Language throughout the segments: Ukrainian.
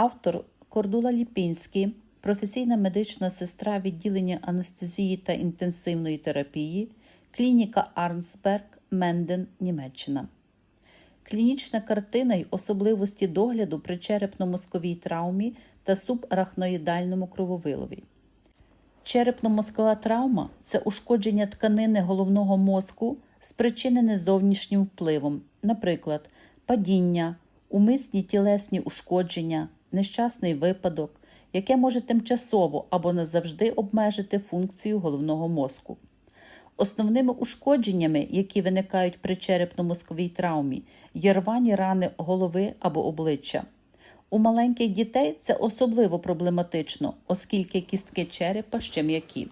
Автор Кордула Ліпінський, професійна медична сестра відділення анестезії та інтенсивної терапії, клініка Арнсберг, Менден, Німеччина. Клінічна картина й особливості догляду при черепно-мозковій травмі та субарахноїдальному крововилові. Черепно-мозкова травма це ушкодження тканини головного мозку, спричинене зовнішнім впливом, наприклад, падіння, умисні тілесні ушкодження, нещасний випадок, яке може тимчасово або назавжди обмежити функцію головного мозку. Основними ушкодженнями, які виникають при черепно-мозковій травмі, є рвані рани голови або обличчя. У маленьких дітей це особливо проблематично, оскільки кістки черепа ще м'які.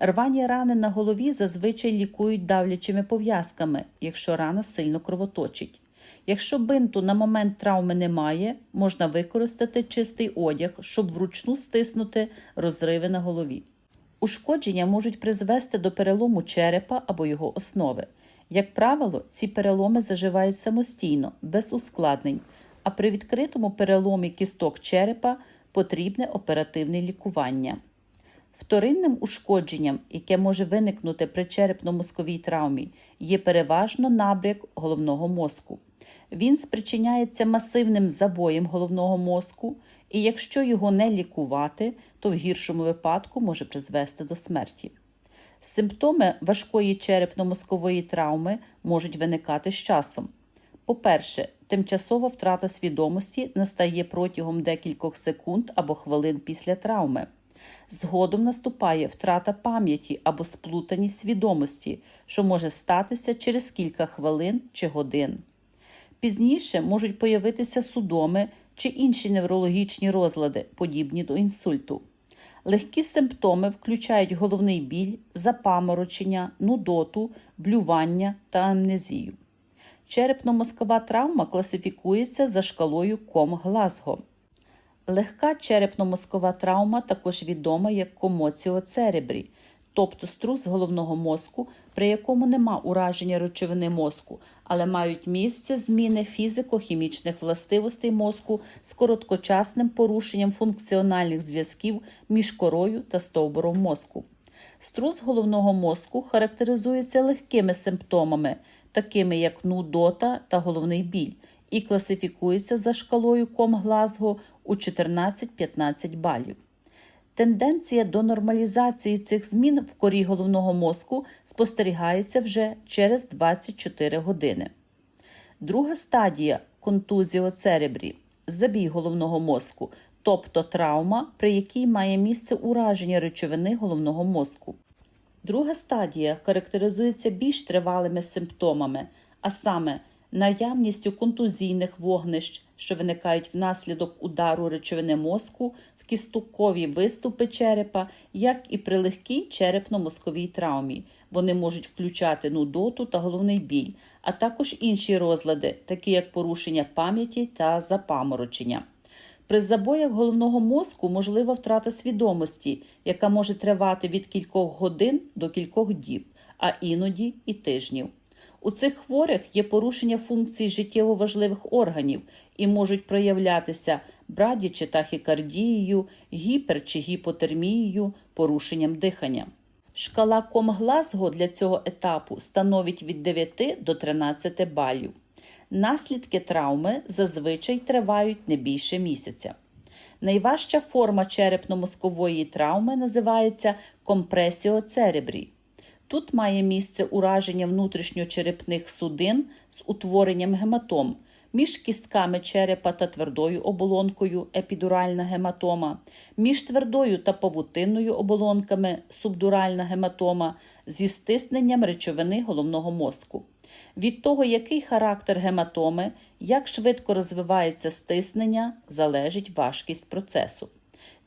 Рвані рани на голові зазвичай лікують давлячими пов'язками, якщо рана сильно кровоточить. Якщо бинту на момент травми немає, можна використати чистий одяг, щоб вручну стиснути розриви на голові. Ушкодження можуть призвести до перелому черепа або його основи. Як правило, ці переломи заживають самостійно, без ускладнень, а при відкритому переломі кісток черепа потрібне оперативне лікування. Вторинним ушкодженням, яке може виникнути при черепно-мозковій травмі, є переважно набряк головного мозку. Він спричиняється масивним забоєм головного мозку, і якщо його не лікувати, то в гіршому випадку може призвести до смерті. Симптоми важкої черепно-мозкової травми можуть виникати з часом. По-перше, тимчасова втрата свідомості настає протягом декількох секунд або хвилин після травми. Згодом наступає втрата пам'яті або сплутаність свідомості, що може статися через кілька хвилин чи годин. Пізніше можуть появитися судоми чи інші неврологічні розлади, подібні до інсульту. Легкі симптоми включають головний біль, запаморочення, нудоту, блювання та амнезію. Черепно-мозкова травма класифікується за шкалою Ком Глазго. Легка черепно-мозкова травма також відома як комоціоцеребрі, тобто струс головного мозку, при якому нема ураження речовини мозку, але мають місце зміни фізико-хімічних властивостей мозку з короткочасним порушенням функціональних зв'язків між корою та стовбуром мозку. Струс головного мозку характеризується легкими симптомами, такими як нудота та головний біль, і класифікується за шкалою Ком Глазго у 14-15 балів. Тенденція до нормалізації цих змін в корі головного мозку спостерігається вже через 24 години. Друга стадія контузіоцеребрі забій головного мозку, тобто травма, при якій має місце ураження речовини головного мозку. Друга стадія характеризується більш тривалими симптомами, а саме наявністю контузійних вогнищ, що виникають внаслідок удару речовини мозку кістукові виступи черепа, як і при легкій черепно-мозковій травмі. Вони можуть включати нудоту та головний біль, а також інші розлади, такі як порушення пам'яті та запаморочення. При забоях головного мозку можлива втрата свідомості, яка може тривати від кількох годин до кількох діб, а іноді і тижнів. У цих хворих є порушення функцій життєво важливих органів і можуть проявлятися браді чи тахікардією, гіпер чи гіпотермією, порушенням дихання. Шкала Ком-Глазго для цього етапу становить від 9 до 13 балів. Наслідки травми зазвичай тривають не більше місяця. Найважча форма черепно-мозкової травми називається компресіоцеребрі. Тут має місце ураження внутрішньочерепних судин з утворенням гематом між кістками черепа та твердою оболонкою епідуральна гематома, між твердою та павутинною оболонками субдуральна гематома зі стисненням речовини головного мозку. Від того, який характер гематоми, як швидко розвивається стиснення, залежить важкість процесу.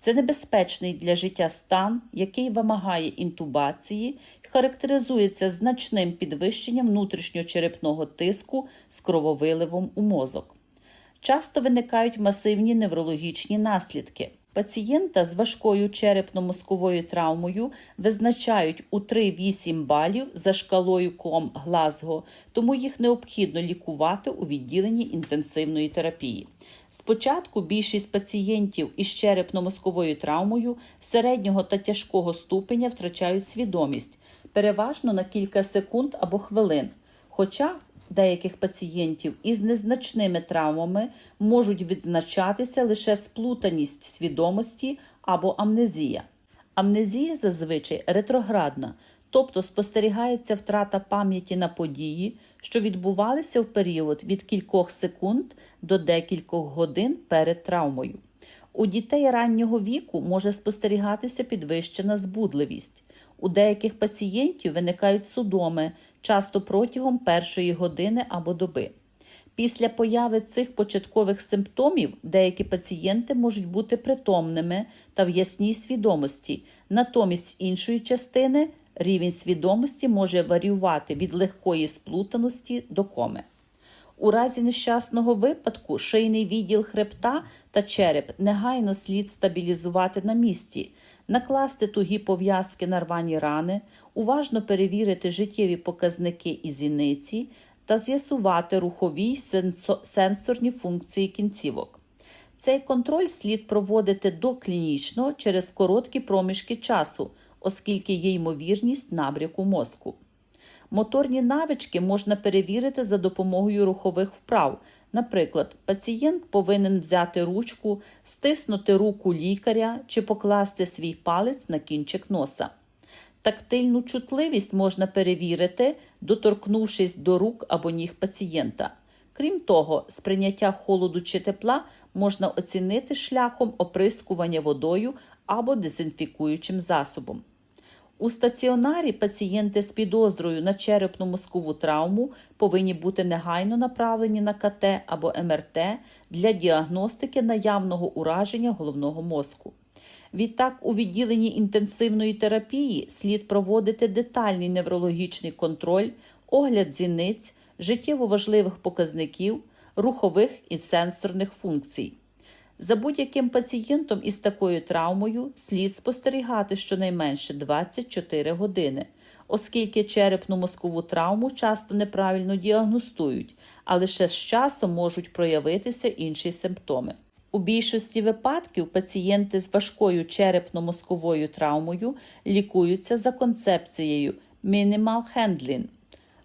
Це небезпечний для життя стан, який вимагає інтубації характеризується значним підвищенням внутрішньочерепного тиску з крововиливом у мозок. Часто виникають масивні неврологічні наслідки, Пацієнта з важкою черепно-мозковою травмою визначають у 3-8 балів за шкалою Ком Глазго, тому їх необхідно лікувати у відділенні інтенсивної терапії. Спочатку більшість пацієнтів із черепно-мозковою травмою середнього та тяжкого ступеня втрачають свідомість, переважно на кілька секунд або хвилин. Хоча деяких пацієнтів із незначними травмами можуть відзначатися лише сплутаність свідомості або амнезія. Амнезія зазвичай ретроградна, тобто спостерігається втрата пам'яті на події, що відбувалися в період від кількох секунд до декількох годин перед травмою. У дітей раннього віку може спостерігатися підвищена збудливість. У деяких пацієнтів виникають судоми, часто протягом першої години або доби. Після появи цих початкових симптомів деякі пацієнти можуть бути притомними та в ясній свідомості, натомість іншої частини рівень свідомості може варіювати від легкої сплутаності до коми. У разі нещасного випадку шийний відділ хребта та череп негайно слід стабілізувати на місці, накласти тугі пов'язки на рвані рани, уважно перевірити життєві показники і зіниці та з'ясувати рухові й сенсорні функції кінцівок. Цей контроль слід проводити доклінічно через короткі проміжки часу, оскільки є ймовірність набряку мозку. Моторні навички можна перевірити за допомогою рухових вправ. Наприклад, пацієнт повинен взяти ручку, стиснути руку лікаря чи покласти свій палець на кінчик носа. Тактильну чутливість можна перевірити, доторкнувшись до рук або ніг пацієнта. Крім того, сприйняття холоду чи тепла можна оцінити шляхом оприскування водою або дезінфікуючим засобом. У стаціонарі пацієнти з підозрою на черепно-мозкову травму повинні бути негайно направлені на КТ або МРТ для діагностики наявного ураження головного мозку. Відтак, у відділенні інтенсивної терапії слід проводити детальний неврологічний контроль, огляд зіниць, життєво важливих показників, рухових і сенсорних функцій. За будь-яким пацієнтом із такою травмою слід спостерігати щонайменше 24 години, оскільки черепно-мозкову травму часто неправильно діагностують, а лише з часом можуть проявитися інші симптоми. У більшості випадків пацієнти з важкою черепно-мозковою травмою лікуються за концепцією Minimal Handling.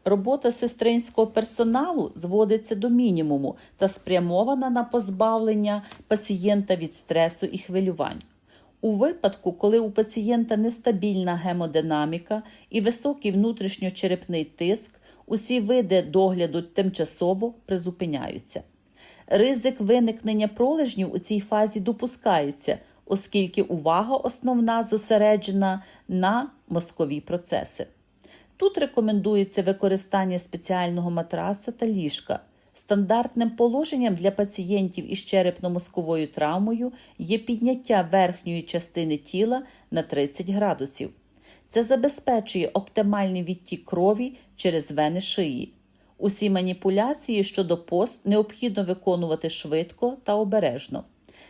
Робота сестринського персоналу зводиться до мінімуму та спрямована на позбавлення пацієнта від стресу і хвилювань. У випадку, коли у пацієнта нестабільна гемодинаміка і високий внутрішньочерепний тиск, усі види догляду тимчасово призупиняються. Ризик виникнення пролежнів у цій фазі допускається, оскільки увага основна зосереджена на мозкові процеси. Тут рекомендується використання спеціального матраса та ліжка. Стандартним положенням для пацієнтів із черепно-мозковою травмою є підняття верхньої частини тіла на 30 градусів. Це забезпечує оптимальний відтік крові через вени шиї. Усі маніпуляції щодо пост необхідно виконувати швидко та обережно.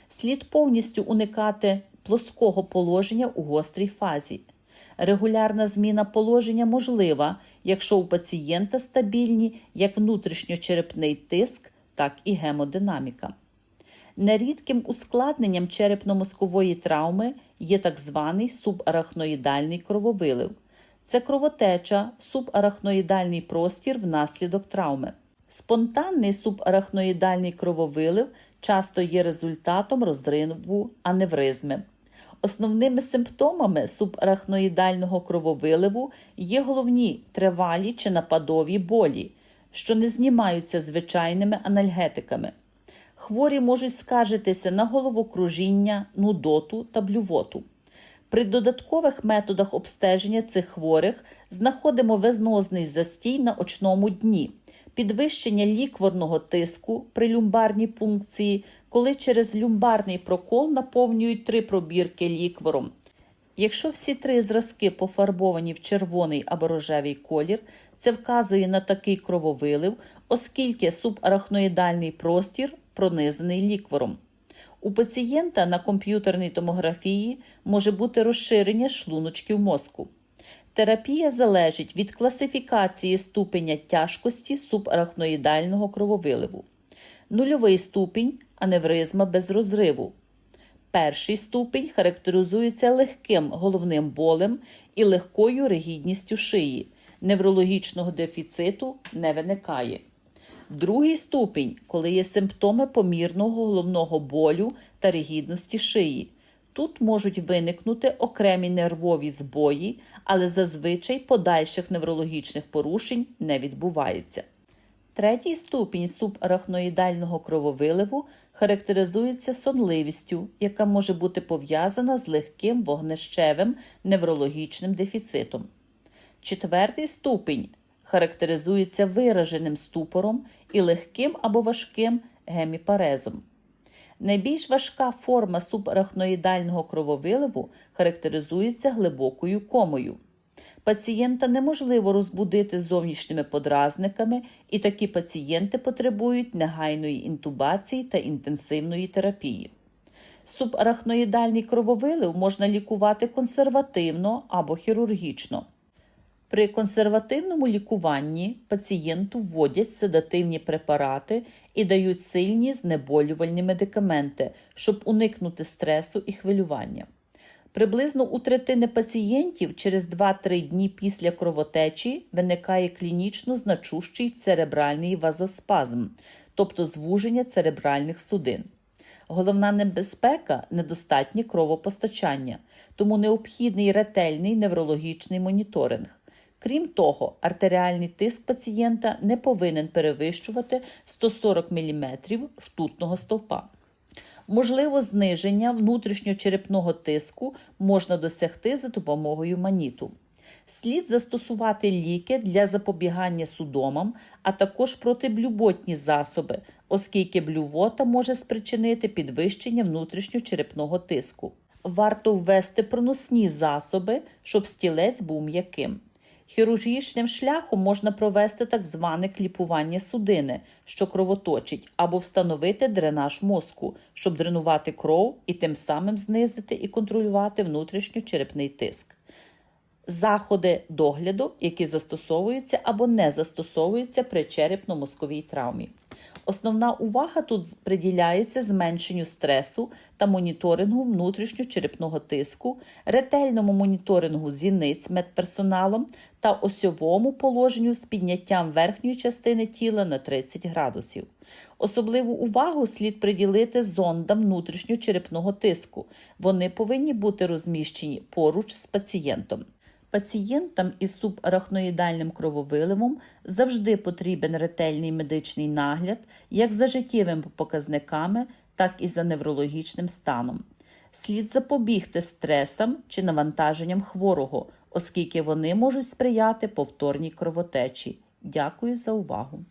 Слід повністю уникати плоского положення у гострій фазі. Регулярна зміна положення можлива, якщо у пацієнта стабільні як внутрішньочерепний тиск, так і гемодинаміка. Нерідким ускладненням черепно-мозкової травми є так званий субарахноїдальний крововилив. Це кровотеча в субарахноїдальний простір внаслідок травми. Спонтанний субарахноїдальний крововилив часто є результатом розриву аневризми. Основними симптомами субарахноїдального крововиливу є головні тривалі чи нападові болі, що не знімаються звичайними анальгетиками. Хворі можуть скаржитися на головокружіння, нудоту та блювоту. При додаткових методах обстеження цих хворих знаходимо везнозний застій на очному дні, підвищення лікворного тиску при люмбарній пункції, коли через люмбарний прокол наповнюють три пробірки ліквором. Якщо всі три зразки пофарбовані в червоний або рожевий колір, це вказує на такий крововилив, оскільки субарахноїдальний простір пронизаний ліквором. У пацієнта на комп'ютерній томографії може бути розширення шлуночків мозку. Терапія залежить від класифікації ступеня тяжкості субарахноїдального крововиливу. Нульовий ступінь аневризма без розриву. Перший ступінь характеризується легким головним болем і легкою ригідністю шиї. Неврологічного дефіциту не виникає. Другий ступінь, коли є симптоми помірного головного болю та ригідності шиї. Тут можуть виникнути окремі нервові збої, але зазвичай подальших неврологічних порушень не відбувається. Третій ступінь субарахноїдального крововиливу характеризується сонливістю, яка може бути пов'язана з легким вогнещевим неврологічним дефіцитом. Четвертий ступінь характеризується вираженим ступором і легким або важким геміпарезом. Найбільш важка форма субарахноїдального крововиливу характеризується глибокою комою. Пацієнта неможливо розбудити зовнішніми подразниками, і такі пацієнти потребують негайної інтубації та інтенсивної терапії. Субарахноїдальний крововилив можна лікувати консервативно або хірургічно. При консервативному лікуванні пацієнту вводять седативні препарати і дають сильні знеболювальні медикаменти, щоб уникнути стресу і хвилювання. Приблизно у третини пацієнтів через 2-3 дні після кровотечі виникає клінічно значущий церебральний вазоспазм, тобто звуження церебральних судин. Головна небезпека недостатнє кровопостачання, тому необхідний ретельний неврологічний моніторинг. Крім того, артеріальний тиск пацієнта не повинен перевищувати 140 мм ртутного стовпа. Можливо, зниження внутрішньочерепного тиску можна досягти за допомогою маніту. Слід застосувати ліки для запобігання судомам, а також протиблюботні засоби, оскільки блювота може спричинити підвищення внутрішньочерепного тиску. Варто ввести проносні засоби, щоб стілець був м'яким. Хірургічним шляхом можна провести так зване кліпування судини, що кровоточить, або встановити дренаж мозку, щоб дренувати кров і тим самим знизити і контролювати внутрішньочерепний тиск. Заходи догляду, які застосовуються або не застосовуються при черепно-мозковій травмі. Основна увага тут приділяється зменшенню стресу та моніторингу внутрішньочерепного тиску, ретельному моніторингу зіниць медперсоналом та осьовому положенню з підняттям верхньої частини тіла на 30 градусів. Особливу увагу слід приділити зондам внутрішньочерепного тиску. Вони повинні бути розміщені поруч з пацієнтом. Пацієнтам із субарахноїдальним крововиливом завжди потрібен ретельний медичний нагляд як за життєвими показниками, так і за неврологічним станом. Слід запобігти стресам чи навантаженням хворого, оскільки вони можуть сприяти повторній кровотечі. Дякую за увагу!